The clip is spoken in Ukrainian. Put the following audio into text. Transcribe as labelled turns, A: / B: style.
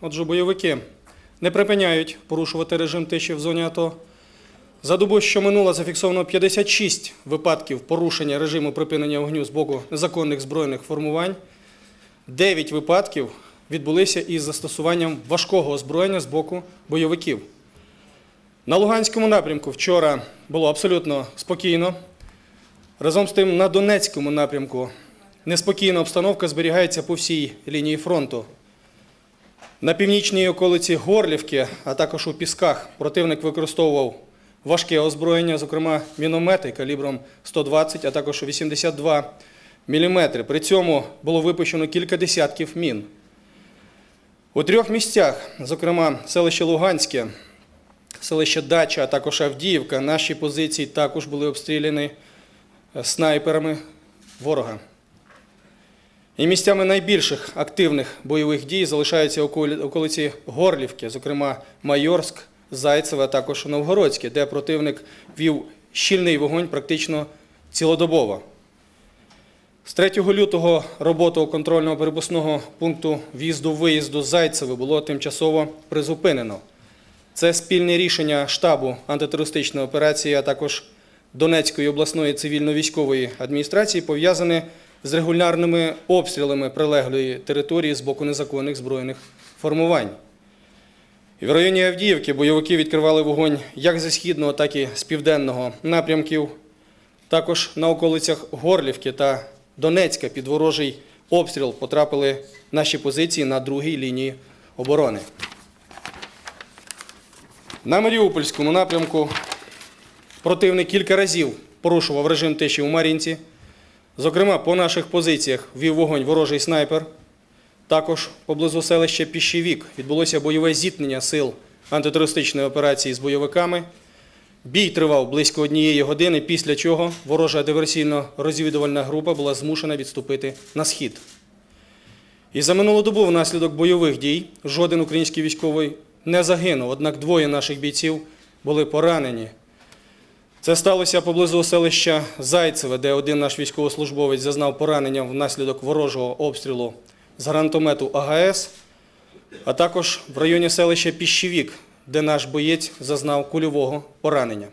A: Отже, бойовики не припиняють порушувати режим тиші в зоні АТО. За добу, що минула, зафіксовано 56 випадків порушення режиму припинення вогню з боку незаконних збройних формувань. 9 випадків відбулися із застосуванням важкого озброєння з боку бойовиків. На Луганському напрямку вчора було абсолютно спокійно. Разом з тим, на Донецькому напрямку неспокійна обстановка зберігається по всій лінії фронту. На північній околиці Горлівки, а також у Пісках, противник використовував важке озброєння, зокрема міномети калібром 120, а також 82 мм. При цьому було випущено кілька десятків мін. У трьох місцях, зокрема селище Луганське, селище Дача, а також Авдіївка, наші позиції також були обстріляні е, снайперами ворога. І місцями найбільших активних бойових дій залишаються околиці Горлівки, зокрема Майорськ, Зайцеве, а також Новгородське, де противник вів щільний вогонь практично цілодобово. З 3 лютого роботу контрольного перепускного пункту в'їзду-виїзду Зайцеве було тимчасово призупинено. Це спільне рішення штабу антитерористичної операції, а також Донецької обласної цивільно-військової адміністрації пов'язане з регулярними обстрілами прилеглої території з боку незаконних збройних формувань. В районі Авдіївки бойовики відкривали вогонь як зі східного, так і з південного напрямків. Також на околицях Горлівки та Донецька під ворожий обстріл потрапили наші позиції на другій лінії оборони. На Маріупольському напрямку противник кілька разів порушував режим тиші у Мар'їнці. Зокрема, по наших позиціях вів вогонь ворожий снайпер. Також поблизу селища Піщевік відбулося бойове зіткнення сил антитерористичної операції з бойовиками. Бій тривав близько однієї години, після чого ворожа диверсійно-розвідувальна група була змушена відступити на схід. І за минулу добу внаслідок бойових дій жоден український військовий не загинув, однак двоє наших бійців були поранені. Це сталося поблизу селища Зайцеве, де один наш військовослужбовець зазнав поранення внаслідок ворожого обстрілу з гранатомету АГС, а також в районі селища Піщевік, де наш боєць зазнав кульового поранення.